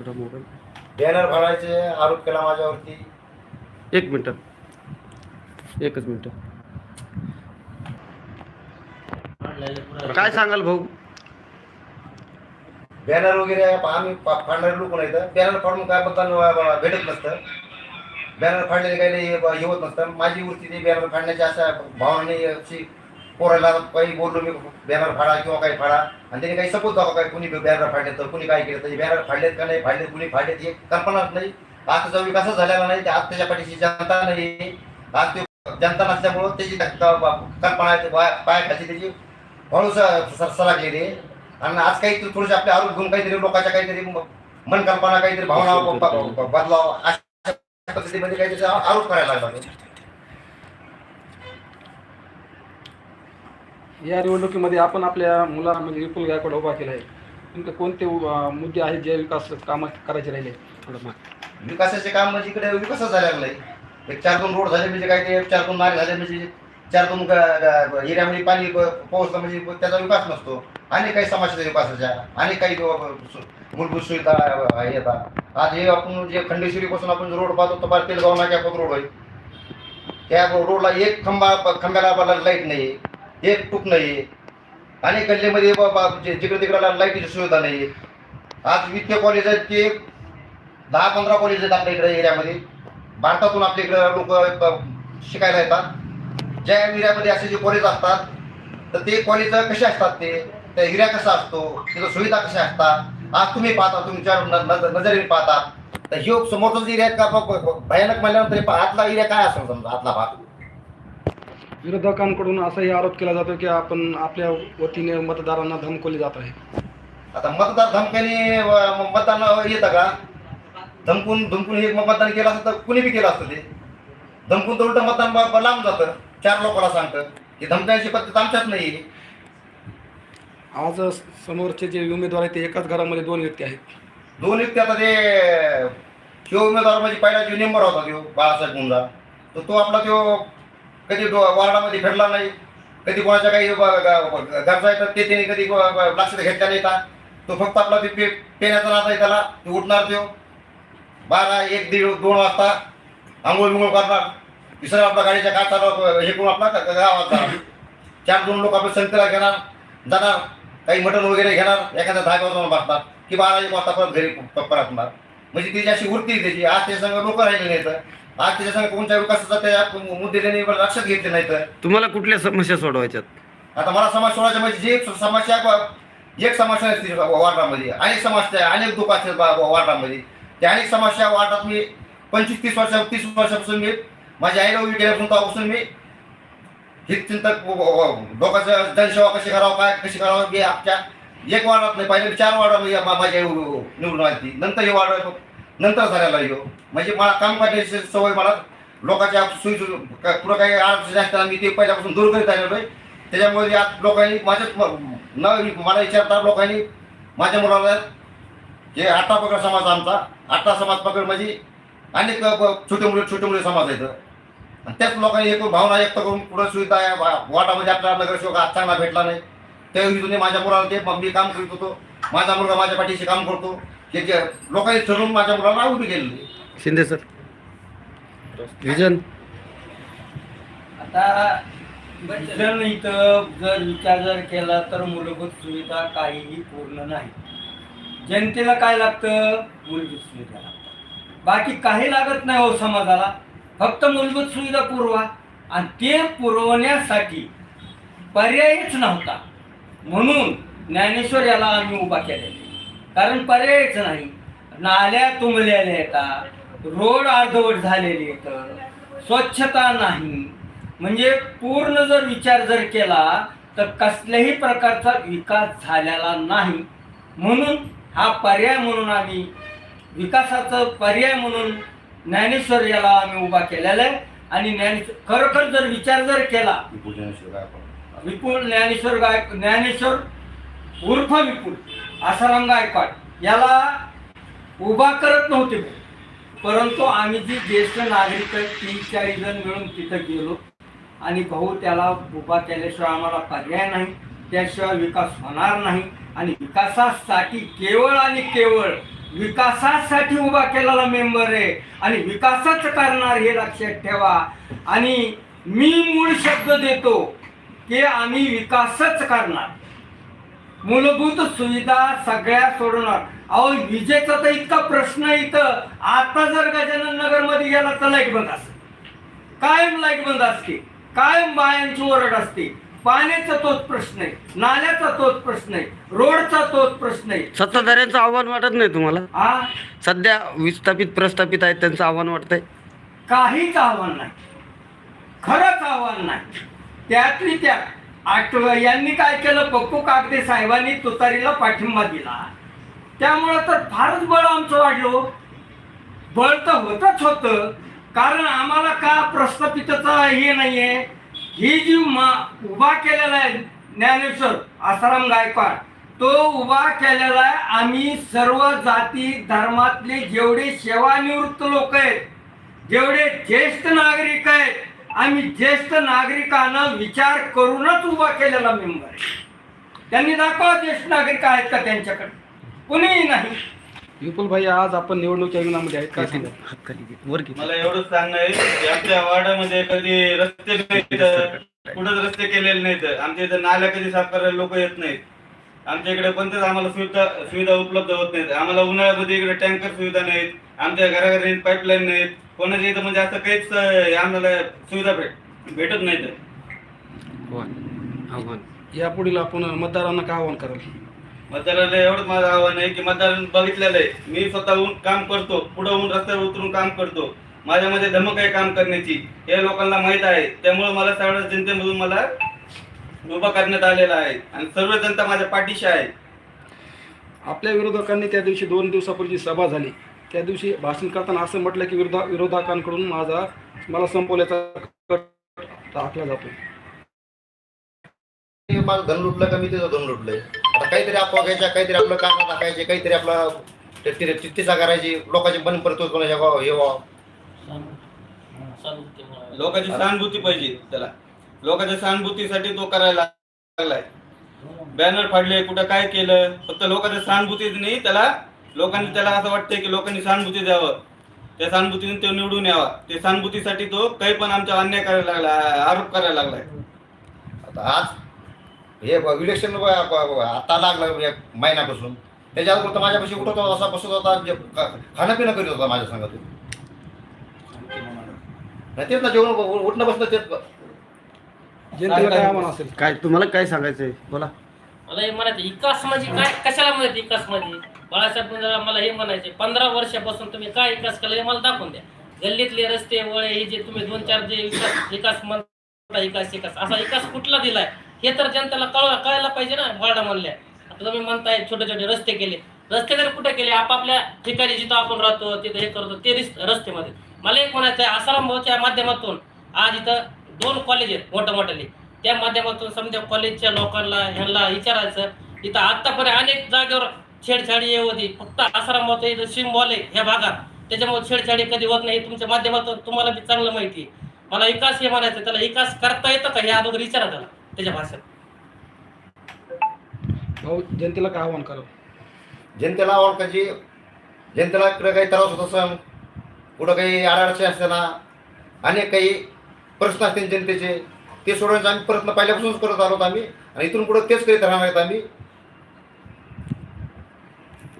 Banner फाडायचे आरोप केला माझ्यावरती. एक मिनटं. एकच मिनटं. काय सांगाल भाऊ? बॅनर वगैरे आम्ही फाडणारे लोक नाही तर बॅनर फाडून काय मतदान भेटत नसतं. बॅनर फाडलेले काही नाही होत नसतं. माझी वृत्ती बॅनर फाडण्याची अशा भावनाने अशी पोरायला काही बोललो मी बॅनर फाडा किंवा काही फाडा. आणि त्यांनी काही सपोज दाखवा काय कुणी बॅनर फाडले तर कुणी काय केलं तर बॅनर फाडलेत का नाही फाडलेत कुणी फाडलेत हे कल्पनाच नाही. आजचा विकासच झालेला नाही ते आज त्याच्या पाठीशी जनता नाही. आज ते जनता नसल्यामुळं त्याची कल्पना पाय- पायाखाली त्याची हळू सरागलेली आहे आणि आज काही थोडेसे आपले आरोप घेऊन काहीतरी लोकांच्या काहीतरी म- मन कल्पना काहीतरी भावना बदलाव. अशा पद्धतीमध्ये काहीतरी आरोप करायला लागला. या निवडणुकीमध्ये आपण आपल्या मुलांना म्हणजे विपुल गायकवाड उभा केला आहे. नेमके कोणते अं, मुद्दे आहेत जे विकास कामं करायचे राहिले? थोडं माग. विकासाचे काम म्हणजे इकडे विकास झाला लागलाय. एक चार दोन रोड झाले म्हणजे काय ते चार दोन मार्ग झाले म्हणजे चार दोन एरियामध्ये पाणी प- पोहोचलं म्हणजे त्याचा विकास नसतो. आणि काही समाजाच्या विकासाच्या आणि काही सु- मूलभूत सुविधा अ, येतात आज हे आपण जे खंडेश्वरीपासून आपण रोड पाहतो तो बार तेलगाव नाक्या रोड आहे त्या रोडला एक खंबा खंब्याला लाइट नाही एक टूक नाही. अनेक गल्लीमध्ये ब- जे- जिकडे तिकडे लाईटीची सुविधा नाही. आज विद्या कॉलेज आहेत ते दहा पंधरा कॉलेज आहेत आपल्या इकडे एरियामध्ये. भारतातून आपल्या इकडे लोक शिकायला येतात. ज्या एरियामध्ये असे जे कॉलेज असतात तर ते कॉलेज कसे असतात ते? त्या एरिया कसा असतो? तिथं सुविधा कशा असतात? आज तुम्ही पाहता तुमच्या न- नजरेने पाहता. तर ह्यो समोरचा एरिया का भयानक म्हणल्यानंतर आतला एरिया काय असेल समजा? आतला भाग. विरोधकांकडून असाही आरोप केला जातो की आपण आपल्या वतीने मतदारांना धमकवले जात आहे. आता मतदार धमक्याने अ, मतदान येतं का? धमकून धमकून हे मतदान केलं असतं तर कुणी बी केलं असतं ते? धमकून तर उलटं मतदान ब- ब- लांब जातं. चार लोकांना सांगतं ही धमक्यांची पद्धत आमच्यात नाही आज समोरचे जे उमेदवार आहेत ते एकाच घरामध्ये दोन व्यक्ती आहेत. दोन व्यक्ती आता ते शिव उमेदवार म्हणजे पहिला जो नेंबर होता तो बाळासाहेब मुंजा तर तो आपला तो कधी वार्डामध्ये फिरला नाही कधी कोणाच्या काही गरजा येतात ते त्याने कधी ब- लक्षात घेतल्या नाही का तो फक्त आपला ते पे पेण्याचा नाद आहे त्याला ते उठणार तो. बारा एक दीड दोन वाजता आंघोळ बिंघोळ करणार. दुसरा आपला गाडीच्या काचाला हे करून आपला गावात जाणार. चार दोन लोक आपल्या संगतीला घेणार जाणार. काही मटण वगैरे घेणार एखाद्या दहा वाजता बसतात की बारा एक वाजता परत घरी परत म्हणजे तिची अशी वृत्ती त्याची. आज त्याच्या संघ लोक राहिले नाहीत कोणत्या विकासाचा त्या मुद्दे त्यांनी लक्षात घेतले नाहीत तुम्हाला कुठल्या समस्या सोडवायच्यात? आता मला समाज सोडायचे म्हणजे जी एक समस्या ब- एक समस्या असते वार्डामध्ये. अनेक समस्या आहे, अनेक दुःख असतात वा- वार्डामध्ये. त्या अनेक समस्या वार्डात मी पंचवीस तीस वर्षा तीस वर्षापासून मी माझ्या आईला उभी केल्यापासून तेव्हापासून मी ही चिंतक व- व- व- लोकांचं जनसेवा कशी करावं काय कशी करावं हे आमच्या एक वार्डात नाही पहिले चार वार्डामध्ये मा- माझी आई उ- निवडून आली नंतर हे वार्ड नंतर झालेला ह्यो म्हणजे मला काम करण्याची सवय मला लोकांच्या सुई पुढं काही अडचणी असताना मी ते पहिल्यापासून दूर करीत आलेलो आहे. त्याच्यामुळे आज लोकांनी माझ्याच न मला विचारता लोकांनी माझ्या मुलाला जे आठा पकड समाज आमचा. आठा समाज पकड म्हणजे अनेक छोटे मुले छोटे मुले समाज आहेत. आणि त्याच लोकांनी एक भावना व्यक्त करून पुढं सुविधा वा- वाटामध्ये आपला नगरसेवक आज चांगला भेटला नाही. त्या हेतूने माझ्या मुलाला ते मग मी काम करीत होतो. माझा मुलगा माझ्या पाठीशी काम करतो. जे लोकांनी ठरवून माझ्या मुलाला उभी केलेली शिंदे सर. विजन. आता जर इथं जर विचार जर केला तर मूलभूत सुविधा काहीही पूर्ण नाही. जनतेला काय लागतं? मूलभूत सुविधा लागतं बाकी काही लागत नाही हो समाजाला. फक्त मूलभूत सुविधा पुरवा. आणि ते पुरवण्यासाठी पर्यायच नव्हता. म्हणून ज्ञानेश्वर याला आम्ही उभा केलेला कारण पर्यायच नाही. नाल्या तुंबलेल्या येतात रोड अर्धवट झालेले येतं. स्वच्छता नाही. म्हणजे पूर्ण जर विचार जर केला तर कसल्याही प्रकारचा विकास झालेला नाही. म्हणून हा पर्याय म्हणून आम्ही विकासाचा पर्याय म्हणून ज्ञानेश्वर याला आम्ही उभा केलेला आहे. आणि ज्ञानेश्वर खरोखर जर विचार जर केला विपुल ज्ञानेश्वर गाय ज्ञानेश्वर उर्फ विपुल. आसाराम गायकवाड याला उभा करत नव्हते परंतु आम्ही जी ज्येष्ठ नागरिक आहेत तीन चाळीस जण मिळून तिथं गेलो. आणि भाऊ त्याला उभा केल्याशिवाय आम्हाला पर्याय नाही. त्याशिवाय विकास होणार नाही. आणि विकासासाठी केवळ आणि केवळ विकासासाठी उभा केलेला मेंबर आहे. आणि विकासच करणार हे लक्षात ठेवा. आणि मी मूळ शब्द देतो की आम्ही विकासच करणार. मूलभूत सुविधा सगळ्या सोडणार अहो विजेचा तर इतका प्रश्न इथं. आता जर गजानन नगरमध्ये गेला तर लाइट बंद असते कायम लाइट बंद असते. कायम बायांची ओरड असते. पाण्याचा तोच प्रश्न आहे. नाल्याचा तोच प्रश्न आहे. रोडचा तोच प्रश्न आहे. सत्ताधाऱ्यांचं आव्हान वाटत नाही तुम्हाला? हा सध्या विस्थापित प्रस्थापित आहेत त्यांचं आव्हान वाटतंय? काहीच आव्हान नाही. खरंच आव्हान नाही. त्यातली त्यात आठव यांनी काय केलं? पप्पू कागदे साहेबांनी तुतारीला पाठिंबा दिला. त्यामुळं तर फारच बळ आमचं वाढलो हो. बळ तर होतच होतं. कारण आम्हाला का प्रस्थापितचा हे नाही आहे ही जी मा उभा केलेला आहे ज्ञानेश्वर आसाराम गायकवाड तो उभा केलेला आहे. आम्ही सर्व जाती धर्मातले जेवढे सेवानिवृत्त लोक आहेत जेवढे ज्येष्ठ नागरिक आहेत आम्ही ज्येष्ठ नागरिकांना विचार करूनच उभा केलेला मेंबर आहे. त्यांनी दाखवा ज्येष्ठ नागरिक आहेत का त्यांच्याकडे? कुणीही नाही. विपुल भाई आज आपण निवडणूक रिंगणामध्ये आहेत काय सांगा. वर. मला एवढंच सांगणं आहे की आमच्या वार्डामध्ये कधी रस्ते कुठंच रस्ते केलेले नाहीत. आमच्या इथं नाल्या कधी साफ करायला लोक येत नाहीत. आमच्या इकडे कोणत्याच आम्हाला सुविधा सुविधा उपलब्ध होत नाहीत. आम्हाला उन्हाळ्यामध्ये इकडे टँकर सुविधा नाहीत. आमच्या घराघरी पाईपलाईन नाहीत. कोणाच्या इथं म्हणजे असं काहीच आम्हाला सुविधा भेट भेटत नाहीत. आव्हान आव्हान. यापुढील आपण मतदारांना काय आवाहन कराल? मतदाराला एवढंच माझं आव्हान आहे की मतदार बघितलेलं आहे. मी स्वतःहून काम करतो. पुढे होऊन रस्त्यावर उतरून काम करतो. माझ्यामध्ये धमक आहे काम करण्याची. हे लोकांना माहीत आहे. त्यामुळे मला सगळ्या जनतेमधून मला उभा करण्यात आलेला आहे. आणि सर्व जनता माझ्या पाठीशी आहे. आपल्या विरोधकांनी त्या दिवशी दोन दिवसापूर्वी जी सभा झाली. त्या दिवशी भाषण करताना असं म्हटलं की विरोधा विरोधकांकडून माझा मला संपवल्याचा कट टाकला जातो. माझं धन लुटलं का मी त्याचं धन लुटलंय? आता काहीतरी अफवा घ्यायच्या काहीतरी आपलं कागद टाकायचे काहीतरी आपला चित्तीचा करायची लोकांचे मन परत कोणाच्या हे व्हावं. लोकांची सहानुभूती पाहिजे त्याला. लोकांच्या सहानुभूतीसाठी तो करायला लागलाय. बॅनर फाडले कुठं काय केलं? फक्त लोकांच्या सहानुभूतीच नाही त्याला लोकांनी त्याला असं वाटतंय की लोकांनी सहानुभूती द्यावं. त्या सहानुभूतीने तो निवडून यावा. ते सहानुभूतीसाठी तो काही पण आमच्या अन्याय करायला लागला आरोप करायला लागलाय. आता आज हे इलेक्शन आता लागलं एक महिन्यापासून. त्याच्या अगोदर तर माझ्यापाशी उठत होता असा बसत होता खाणं पिणं करीत होता माझ्या संघात नाही तेच ना जेवण उठणं बसणं तेच. जनतेला काय आव्हान असेल? काय तुम्हाला काय सांगायचंय? बोला. मला हे म्हणायचं विकास म्हणजे काय? कशाला म्हणत विकास म्हणजे? बाळासाहेब मला हे म्हणायचे पंधरा वर्षापासून तुम्ही काय विकास केला हे मला दाखवून द्या. गल्लीतले रस्ते वळे हे जे तुम्ही दोन चार जे विकास विकास म्हणता विकास विकास असा विकास कुठला दिलाय? हे तर जनतेला कळ कळायला पाहिजे ना वार्डा म्हणल्या आता तुम्ही म्हणताय छोटे छोटे रस्ते केले. रस्ते तर कुठे केले आपापल्या ठिकाणी जिथं आपण राहतो तिथं हे करतो ते रिस- रस्त्यामध्ये. मला एक म्हणायचं आहे आसाराम भाऊच्या माध्यमातून आज इथं दोन कॉलेज आहेत मोठं मोठाले त्या माध्यमातून समजा कॉलेजच्या लोकांना ह्यांना विचारायचं इथं आतापर्यंत अनेक जागेवर छेडछाडी हे होती. फक्त आसाराम भाऊचं इथं सिम्बॉल आहे ह्या भागात. त्याच्यामुळे छेडछाडी कधी होत नाही तुमच्या माध्यमातून तुम्हाला बी चांगलं माहिती आहे. मला विकास हे म्हणायचं त्याला विकास करता येतं का? हे अगोदर विचारा त्याला त्याच्या भाषेत. भाऊ जनतेला काय आव्हान कराल जनतेला ओळखायची जनतेला इकडं काही त्रास होत असेल कुठं काही आडाअडचणी असताना अनेक काही प्रश्न असतील जनतेचे ते सोडवण्याचा आम्ही प्रयत्न पहिल्यापासूनच करत आलो आम्ही. आणि इथून पुढे तेच करीत राहणार आहेत आम्ही.